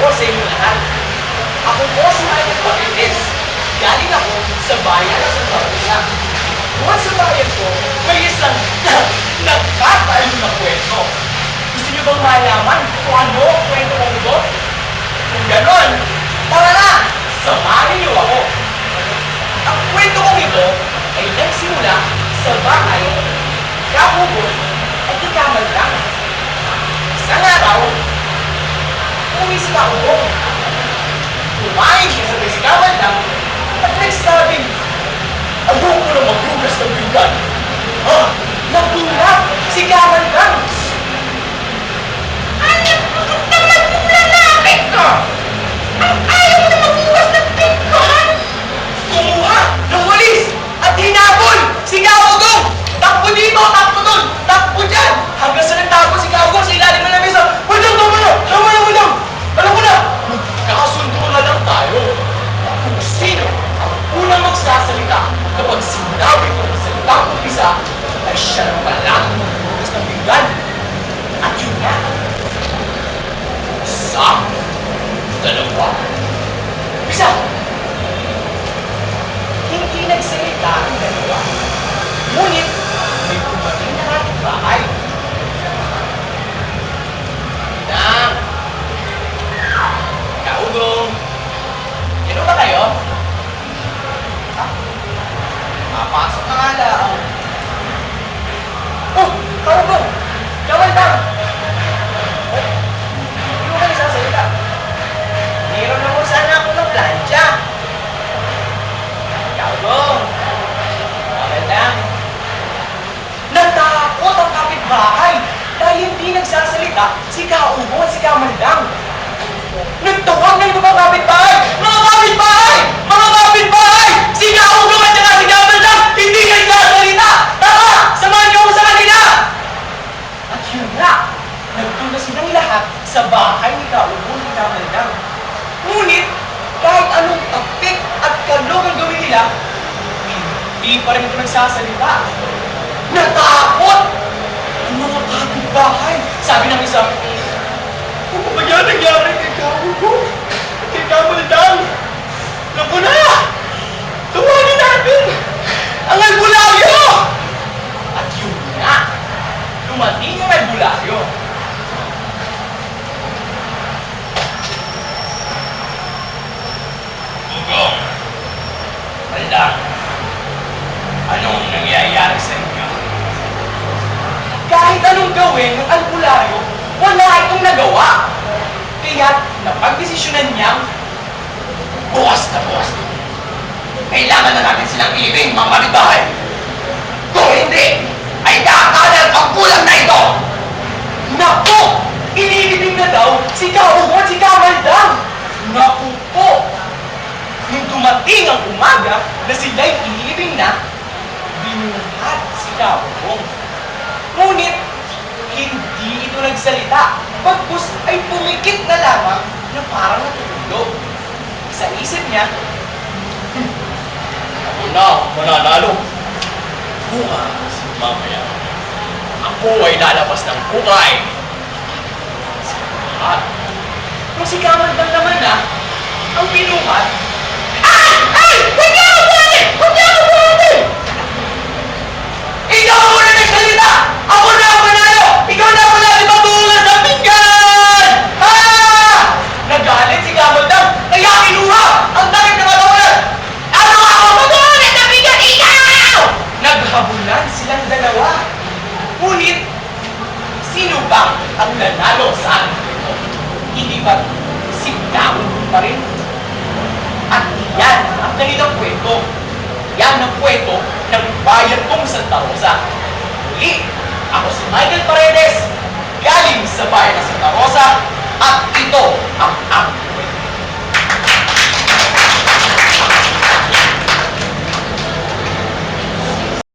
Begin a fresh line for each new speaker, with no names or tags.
ako sa inyo lahat. Ako po si Michael Papites. Galing ako sa bayan ng Santa Rosa. magsasalita. Natakot! gawin ng albularyo,
wala
itong nagawa. Kaya napagdesisyonan niyang
bukas na bukas. Kailangan na natin silang ibig, mga kapitbahay. Kung hindi, ay kakalat ang kulang na ito.
Naku! Inilibing na daw si Kaong at si Kamaldang. Naku po! Nung dumating ang umaga na sila'y inilibing na, binuhat si Kaong. Ngunit, hindi ito nagsalita. Bagkus ay pumikit na lamang na parang natutulog. Sa isip niya,
Ako na, mananalo. Bukas, mamaya, ako ay lalabas ng kukay.
At, kung si Kamal naman na, ang pinuhat ba ang nanalo sa atin? Hindi ba sigdawin pa rin? At yan ang kanilang kwento.